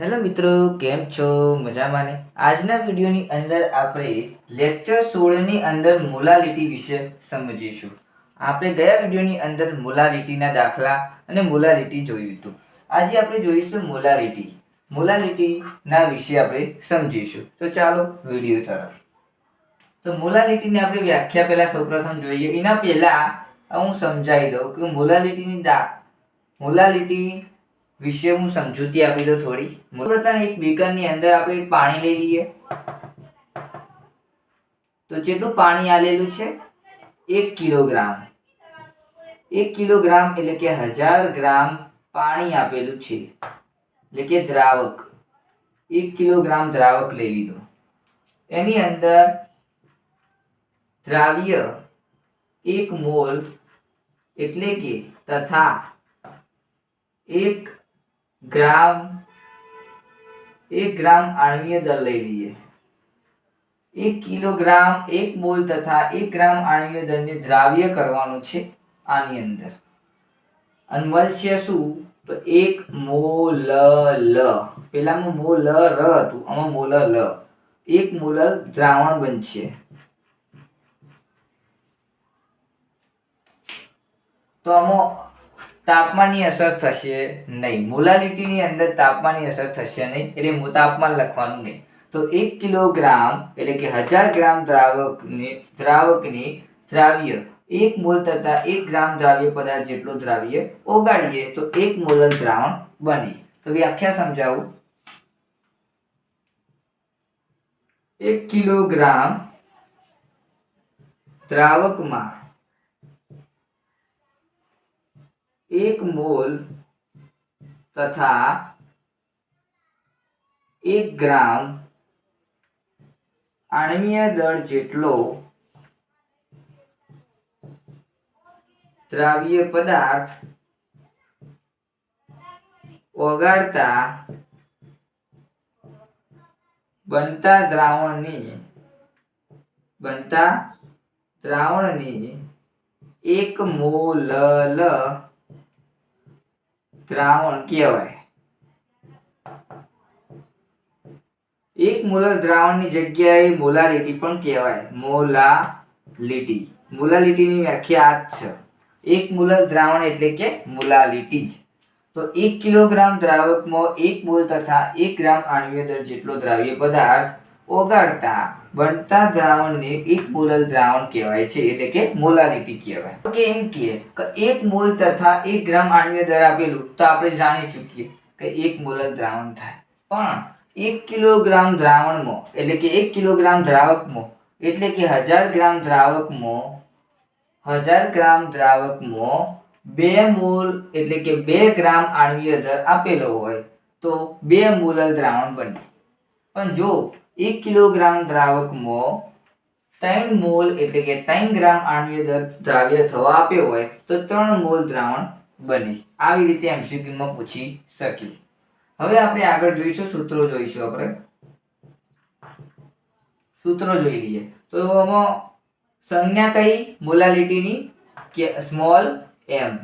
Hello મિત્રો, કેમ છો? મજામાં ને આજના વિડીયોની અંદર આપણે લેક્ચર સોળની અંદર મોલાલિટી વિશે સમજીશું. આપણે ગયા વિડીયોની અંદર મોલાલિટીના દાખલા અને મોલાલિટી જોયું હતું. આજે આપણે જોઈશું મોલાલિટી મોલાલિટીના વિશે આપણે સમજીશું. તો ચાલો વીડિયો તરફ. તો મોલાલિટીની આપણે વ્યાખ્યા પહેલાં સૌપ્રથમ જોઈએ. એના પહેલાં હું સમજાવી દઉં કે મોલાલિટીની દા મોલાલિટી વિશે હું સમજૂતી આપી દઉં થોડી. પ્રથમ એક બીકરની અંદર આપણે પાણી લઈ લઈએ. તો જેટલું પાણી આલેલું છે, એક કિલોગ્રામ. એક કિલોગ્રામ એટલે કે હજાર ગ્રામ પાણી આપેલું છે. એટલે કે દ્રાવક. એક કિલોગ્રામ દ્રાવક લઈ લીધો. એની અંદર દ્રાવ્ય એક મોલ એટલે કે તથા એક ગ્રામ, એક ગ્રામ આણ્વીય દળ લઈ લઈએ. એક કિલોગ્રામ, એક મોલ તથા એક ગ્રામ આણ્વીય દળને દ્રાવ્ય કરવાનું છે આની અંદર. અને મળશે શું? તો એક મોલ લ પેલામાં મોલ ર હતું, આમાં મોલ લ એક મોલ દ્રાવણ બનશે. તો આમાં તાપમાનની અસર થશે નહીં. મોલાલિટીની અંદર તાપમાનની અસર થશે નહીં, એટલે તાપમાન લખવાનું નહીં. તો એક કિલોગ્રામ એટલે કે હજાર ગ્રામ દ્રાવકને, દ્રાવકની દ્રાવ્ય, એક મોલ તથા એક ગ્રામ દ્રાવ્ય પદાર્થ જેટલો દ્રાવ્ય ઓગાળીએ તો એક મોલર દ્રાવણ બને. તો વ્યાખ્યા સમજાવું. એક કિલોગ્રામ દ્રાવકમાં એક મોલ તથા એક ગ્રામ આણવીય દળ જેટલો દ્રાવ્ય પદાર્થ ઓગાળતા બનતા દ્રાવણની બનતા દ્રાવણની એક મોલ દ્રાવણ કહેવાય. એક મોલર દ્રાવણની જગ્યાએ મોલાલિટી પણ કહેવાય. મોલાલિટી. મોલાલિટીની વ્યાખ્યા આ જ છે. એક મોલર દ્રાવણ એટલે કે મોલાલિટી જ. તો એક કિલોગ્રામ દ્રાવકમાં એક મોલ તથા એક ગ્રામ આણ્વીય દર જેટલો દ્રાવ્ય પદાર્થ ઓગાળતા, બનતા દ્રાવણને એક મોલલ દ્રાવણ કહેવાય છે, એટલે કે મોલાલિટી કહેવાય. કે એમ કે એક મોલ તથા એક ગ્રામ આણ્વીય દર આપેલું, તો આપણે જાણી શકીએ કે એક મોલલ દ્રાવણ થાય. પણ એક કિલોગ્રામ દ્રાવણમાં, એટલે કે એક કિલોગ્રામ દ્રાવકમાં, એટલે કે હજાર ગ્રામ દ્રાવકમાં, હજાર ગ્રામ દ્રાવકમાં બે મોલ, એટલે કે બે ગ્રામ આણ્વીય દર આપેલો હોય, તો બે મોલલ દ્રાવણ બને. પણ જો એક કિલોગ્રામ દ્રાવકમાં ત્રણ મોલ એટલે કે ત્રણ ગ્રામ આણ્વીય દર દ્રાવ્ય થવા આપ્યો હોય તો ત્રણ મોલ દ્રાવણ બને. આવી રીતે એમસીક્યુમાં પૂછી શકીએ. હવે આપણે આગળ જોઈશું, સૂત્રો જોઈશું આપણે. સૂત્રો જોઈ લઈએ. તો આમાં સંજ્ઞા કઈ? મોલાલિટીની કે સ્મોલ એમ.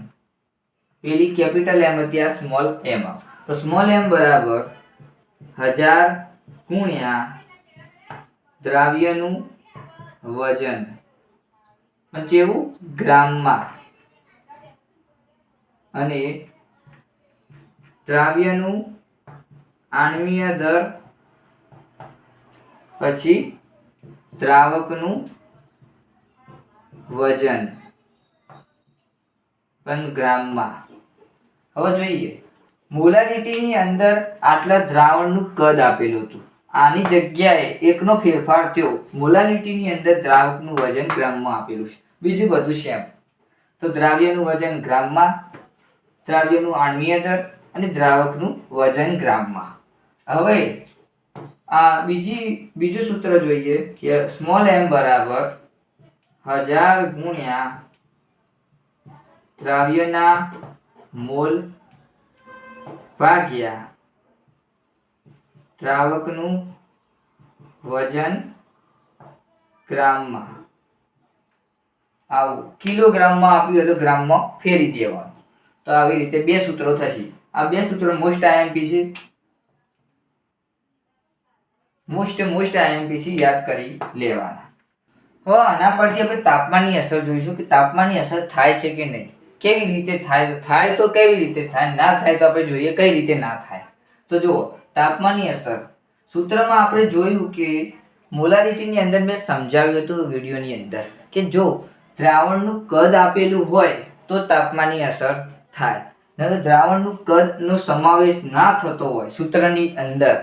પેલી કેપિટલ એમ હતી આ સ્મોલ એમ. તો સ્મોલ એમ બરાબર હજાર ગુણ્યા દ્રાવ્યનું વજન. કેવું? ગ્રામમાં. અને દ્રાવ્યનું આણ્વીય દર પછી દ્રાવકનું વજન. પણ ગ્રામમાં. હવે જોઈએ. મોલારિટીની અંદર આટલા દ્રાવણનું કદ આપેલું હતું. આની જગ્યાએ એકનો ફેરફાર થયો. મોલાલિટીની અંદર દ્રાવકનું વજન ગ્રામમાં આપેલું છે. બીજું બધું સેમ. તો દ્રાવ્યનું વજન ગ્રામમાં, દ્રાવ્યનું આણ્વીય દર અને દ્રાવકનું વજન ગ્રામમાં. હવે, આ બીજી, બીજું સૂત્ર જોઈએ કે સ્મોલ એમ બરાબર હજાર ગુણ્યા દ્રાવ્યના મોલ ભાગ્યા દ્રાવકનું વજન ગ્રામમાં. આવું કિલોગ્રામમાં આપ્યું હોય તો ગ્રામમાં ફેરી દેવાનું. તો આવી રીતે બે સૂત્રો થશે. આ બે સૂત્રો મોસ્ટ આઈએમપી છે. મોસ્ટ મોસ્ટ આઈએમપી છે, યાદ કરી લેવાના. હવે આના પરથી આપણે તાપમાનની અસર જોઈશું કે તાપમાનની અસર થાય છે કે નહીં. કેવી રીતે થાય? થાય તો કેવી રીતે થાય? ના થાય તો આપણે જોઈએ કઈ રીતે ના થાય. તો જુઓ તાપમાનની અસર. સૂત્રમાં આપણે જોયું કે મોલારિટીની અંદર મેં સમજાવ્યું હતું વિડીયોની અંદર કે જો દ્રાવણનું કદ આપેલું હોય તો તાપમાનની અસર થાય. નહીં દ્રાવણનું કદનો સમાવેશ ના થતો હોય, સૂત્રની અંદર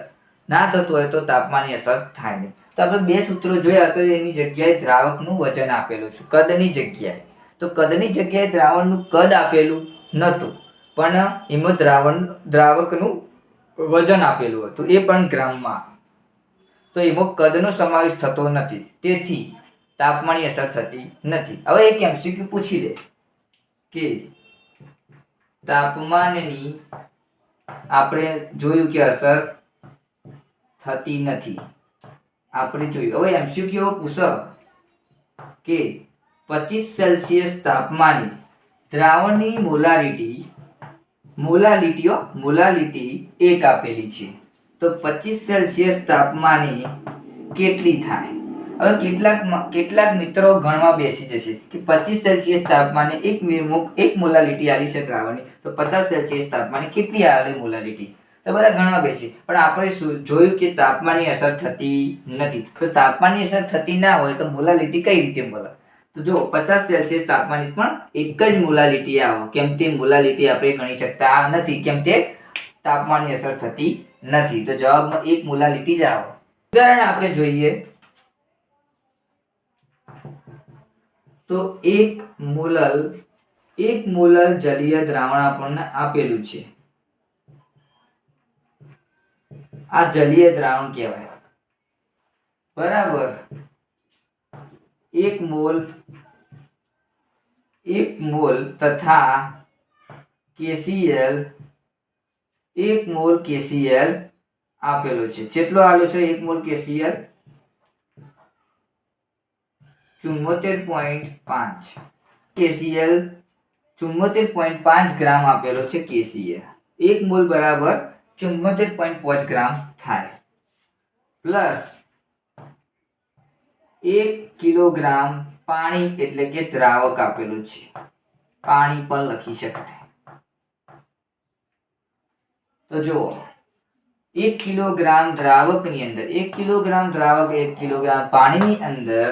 ના થતું હોય તો તાપમાનની અસર થાય નહીં. તો આપણે બે સૂત્રો જોયા તો એની જગ્યાએ દ્રાવકનું વજન આપેલું છે, કદની જગ્યાએ. તો કદની જગ્યાએ દ્રાવણનું કદ આપેલું નહોતું, પણ એમાં દ્રાવણ, દ્રાવકનું વજન આપેલું હતું, એ પણ ગ્રામમાં. તો એમાં કદનો સમાવેશ થતો નથી, તેથી તાપમાનની અસર થતી નથી. હવે એક એમસીક્યુ પૂછી દે કે તાપમાનની આપણે જોયું કે અસર થતી નથી. આપણે જોયું. હવે એમસીક્યુ પૂછો કે પચીસ સેલ્સિયસ તાપમાને દ્રાવણની મોલારિટી મોલાલિટીઓ, મોલાલિટી એક આપેલી છે. તો પચીસ સેલ્સિયસ તાપમાને કેટલી થાય? હવે કેટલાક કેટલાક મિત્રો ગણવા બેસી જશે કે પચીસ સેલ્સિયસ તાપમાને એક એક મોલાલિટી આવી છે દ્રાવણની. તો પચાસ સેલ્સિયસ તાપમાને કેટલી આવે મોલાલિટી? તો બધા ગણવા બેસી. પણ આપણે શું જોયું કે તાપમાનની અસર થતી નથી. તો તાપમાનની અસર થતી ના હોય તો મોલાલિટી કઈ રીતે મળે તો જો પચાસ સેલ્સિયસ તાપમાને પણ એક જ મોલાલિટી આવો. કેમ તે મોલાલિટી આપણે ગણી શકતા નથી. કેમ તે તાપમાનની અસર થતી નથી. તો જવાબમાં એક મોલાલિટી જ આવો. ઉદાહરણ આપણે જોઈએ. તો એક મોલલ એક મોલલ જલીય દ્રાવણ આપણને આપેલું છે. આ જલીય દ્રાવણ કહેવાય. બરાબર? એક મોલ એક મોલ તથા કેસીએલ એક મોલ કેસીએલ આપેલો છે કેટલો આવેલો છે એક મોલ કેસીએલ ચુમ્મોતેર પોઈન્ટ પાંચ કેસીએલ ચુમ્મોતેર પોઈન્ટ પાંચ ગ્રામ આપેલો છે કેસીએલ એક મોલ બરાબર ચુમ્મોતેર પોઈન્ટ પાંચ ગ્રામ થાય પ્લસ એક કિલોગ્રામ પાણી એટલે કે દ્રાવક આપેલું છે. પાણી પણ લખી શકાય. તો જુઓ, એક કિલોગ્રામ દ્રાવકની અંદર, એક કિલોગ્રામ દ્રાવક, એક કિલોગ્રામ પાણીની અંદર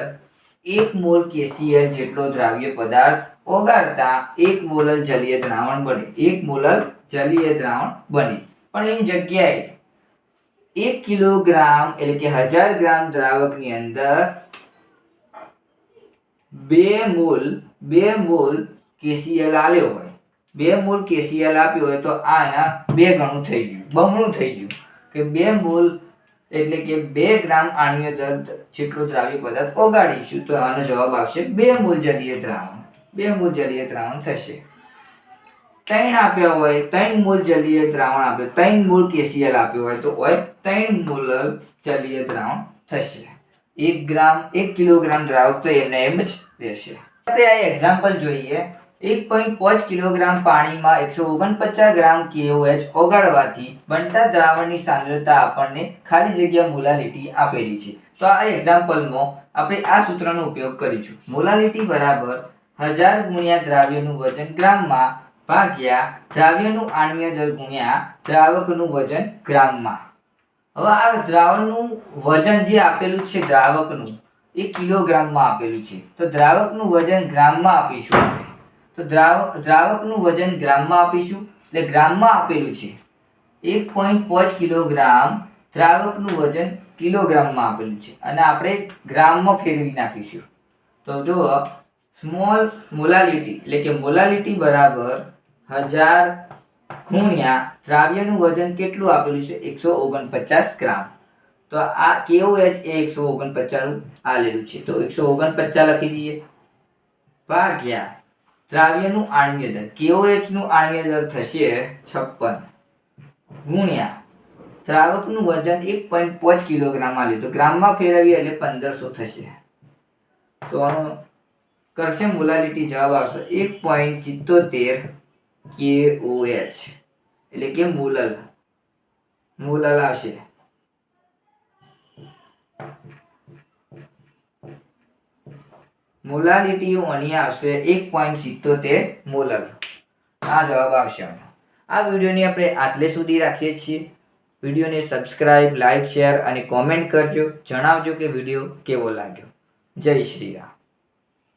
એક મોલ કેસીએલ જેટલો દ્રાવ્ય પદાર્થ ઓગાળતા એક મોલર જલીય દ્રાવણ બને. એક મોલર જલીય દ્રાવણ બને. પણ એની જગ્યાએ એક કિલોગ્રામ એટલે કે હજાર ગ્રામ દ્રાવકની અંદર બે મોલ બે મોલ કેસીએલ આલ્યો હોય. બે મોલ કેસીએલ આપ્યો હોય તો આના બે ગણું થઈ ગયું, બમણું થઈ ગયું. કે બે મોલ એટલે કે બે ગ્રામ આણ્વીય દર્દ જેટલો દ્રાવ્ય પદાર્થ ઓગાડીશું તો આનો જવાબ આવશે બે મોલ જલીય દ્રાવણ. બે મોલ જલીય દ્રાવણ થશે. ત્રણ આપ્યા હોય, ત્રણ મૂળ જલીય દ્રાવણ આપ્યો ત્રણ મૂળ કેસીએલ આપ્યો હોય તો હોય, ત્રણ મૂળ જલીય દ્રાવણ થશે. એક ગ્રામ, એક કિલોગ્રામ દ્રાવક તો એમને એમ જ આ એક્ઝામ્પલ જોઈએ. એક પોઈન્ટ પાંચ કિલોગ્રામ પાણીમાં એકસો ઓગણપચાસ ગ્રામ કેઓએચ ઓગાળવાથી બનતા દ્રાવણની સાંદ્રતા આપણને ખાલી જગ્યા મોલાલિટી આપેલી છે. તો આ એક્ઝામ્પલમાં આપણે આ સૂત્રનો ઉપયોગ કરીશું. મોલાલિટી બરાબર હજાર ગુણ્યા દ્રાવ્યનું વજન ગ્રામમાં ભાગ્યા દ્રાવ્યનું આણ્વીય દર ગુણ્યા દ્રાવકનું વજન ગ્રામમાં. હવે આ દ્રાવણનું વજન જે આપેલું છે દ્રાવકનું એ કિલોગ્રામમાં આપેલું છે. તો દ્રાવકનું વજન ગ્રામમાં આપીશું આપણે. તો દ્રાવક દ્રાવકનું વજન ગ્રામમાં આપીશું. એટલે ગ્રામમાં આપેલું છે. એક પોઈન્ટ પાંચ કિલોગ્રામ દ્રાવકનું વજન કિલોગ્રામમાં આપેલું છે. અને આપણે ગ્રામમાં ફેરવી નાખીશું. તો જો સ્મોલ મોલાલિટી, એટલે કે મોલાલિટી બરાબર હજાર ગુણ્યા દ્રાવ્યનું વજન કેટલું આપેલું છે? એકસો ઓગણપચાસ ગ્રામ. તો આ કેઓએચ એ એકસો ઓગણપચાસનું આલેલું છે. તો એકસો ઓગણપચાસ લખી દઈએ. ભાગ્યા દ્રાવ્યનું આણ્વીય દર કેઓએચ એચનું આણ્વીય દર થશે? છપ્પન. ગુણ્યા દ્રાવકનું વજન એક પોઈન્ટ પાંચ કિલોગ્રામ આલ્યું તો ગ્રામમાં ફેરવીએ એટલે પંદરસો થશે. તો આનો કરશે મોલાલિટી જવાબ આવશે એક પોઈન્ટ સિત્તોતેર એચ એટલે કે મોલલ. મોલલ આવશે. મોલાલિટીઓ અહીં આવશે એક પોઈન્ટ સિત્તોતેર મોલર. આ જવાબ આવશે આ વિડીયોની આપણે આટલે સુધી રાખીએ છીએ. વિડીયોને સબસ્ક્રાઇબ લાઇક શેર અને કોમેન્ટ કરજો. જણાવજો કે વીડિયો કેવો લાગ્યો. જય શ્રી રામ.